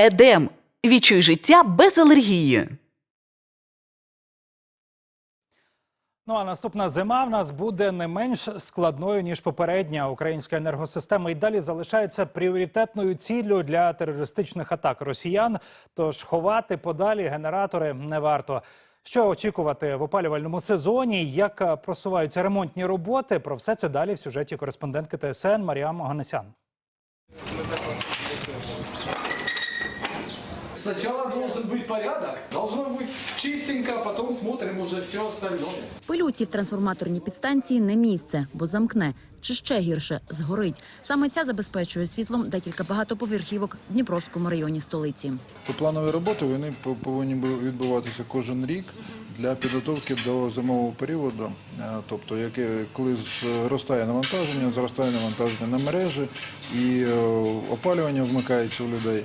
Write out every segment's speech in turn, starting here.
Едем. Відчуй життя без алергії. Ну а наступна зима в нас буде не менш складною ніж попередня. Українська енергосистема і далі залишається пріоритетною ціллю для терористичних атак росіян. Тож ховати подалі генератори не варто. Що очікувати в опалювальному сезоні? Як просуваються ремонтні роботи? Про все це далі в сюжеті кореспондентки ТСН Маріам Оганесян. Сначала должен быть порядок, должно быть чистенько, а потом смотрим уже все остальное. Пилюці в трансформаторній підстанції не місце, бо замкне. Чи ще гірше згорить. Саме ця забезпечує світлом декілька багатоповерхівок в Дніпровському районі столиці. Планові роботи вони по- повинні відбуватися кожен рік для підготовки до зимового періоду, Е, тобто яке коли зростає навантаження, зростає навантаження на мережі і е, опалювання вмикається у людей,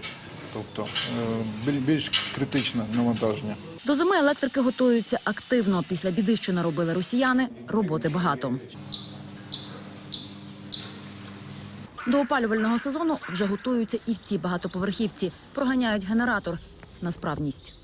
тобто е, біль- більш критичне навантаження. До зими електрики готуються активно. Після біди, що наробили росіяни, роботи багато. До опалювального сезону вже готуються і в цій багатоповерхівці. Проганяють генератор на справність.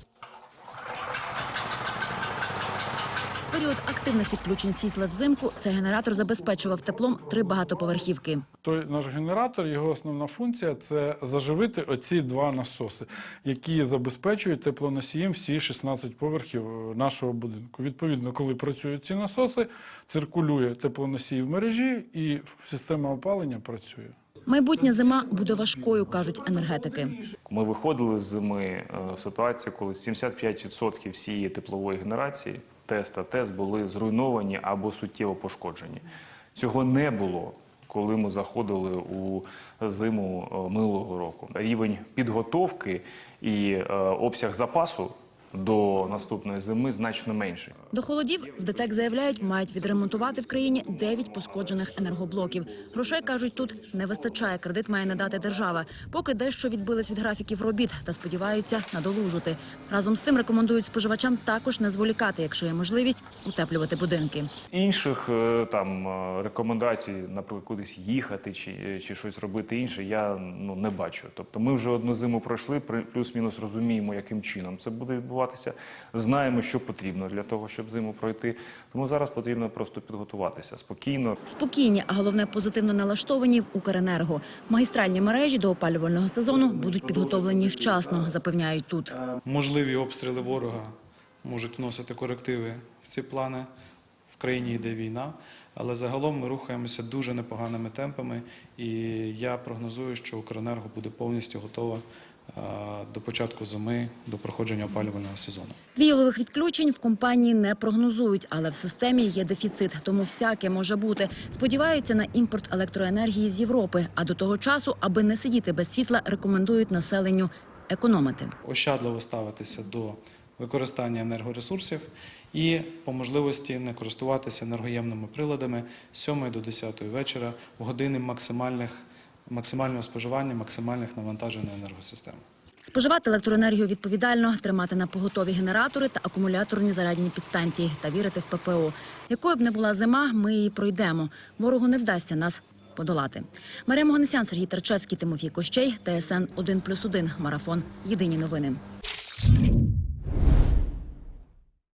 Період активних відключень світла взимку цей генератор забезпечував теплом три багатоповерхівки. Той наш генератор, його основна функція це заживити оці два насоси, які забезпечують теплоносієм всі 16 поверхів е, нашого будинку. Відповідно, коли працюють ці насоси, циркулює теплоносій в мережі і система опалення працює. Майбутня зима буде важкою, кажуть енергетики. Ми виходили з зими е, в ситуацію, коли 75% всієї теплової генерації ТЕС та ТЕС були зруйновані або суттєво пошкоджені. Цього не було, коли ми заходили у зиму е, минулого року. Рівень підготовки і е, обсяг запасу до наступної зими значно менший. До холодів в ДТЕК заявляють, мають відремонтувати в країні 9 пошкоджених енергоблоків. Грошей кажуть, тут не вистачає. Кредит має надати держава. Поки дещо відбились від графіків робіт та сподіваються надолужити. Разом з тим рекомендують споживачам також не зволікати, якщо є можливість утеплювати будинки. Інших е, там е, рекомендацій, наприклад, кудись їхати чи, чи щось робити інше, я ну не бачу. Тобто, ми вже одну зиму пройшли, плюс-мінус розуміємо, яким чином це буде відбуватися. Знаємо, що потрібно для того, щоб зиму пройти. Тому зараз потрібно просто підготуватися спокійно. Спокійні, а головне позитивно налаштовані в Укренерго. Магістральні мережі до опалювального сезону будуть підготовлені вчасно, запевняють тут. можливі обстріли ворога можуть вносити корективи в ці плани. В країні йде війна, але загалом ми рухаємося дуже непоганими темпами, і я прогнозую, що Укренерго буде повністю готова е, до початку зими, до проходження опалювального сезону. Віялових відключень в компанії не прогнозують, але в системі є дефіцит, тому всяке може бути. Сподіваються на імпорт електроенергії з Європи. А до того часу, аби не сидіти без світла, рекомендують населенню економити. Ощадливо ставитися до використання енергоресурсів і по можливості не користуватися енергоємними приладами з 7 до 10 вечора в години максимальних, максимального споживання, максимальних навантажень на енергосистему. Споживати електроенергію відповідально, тримати на поготові генератори та акумуляторні зарядні підстанції та вірити в ППО. Якою б не була зима, ми її пройдемо. Ворогу не вдасться нас подолати. Марія Моганесян, Сергій Тарчевський, Тимофій Кощей, ТСН 1+,1, Марафон. Єдині новини.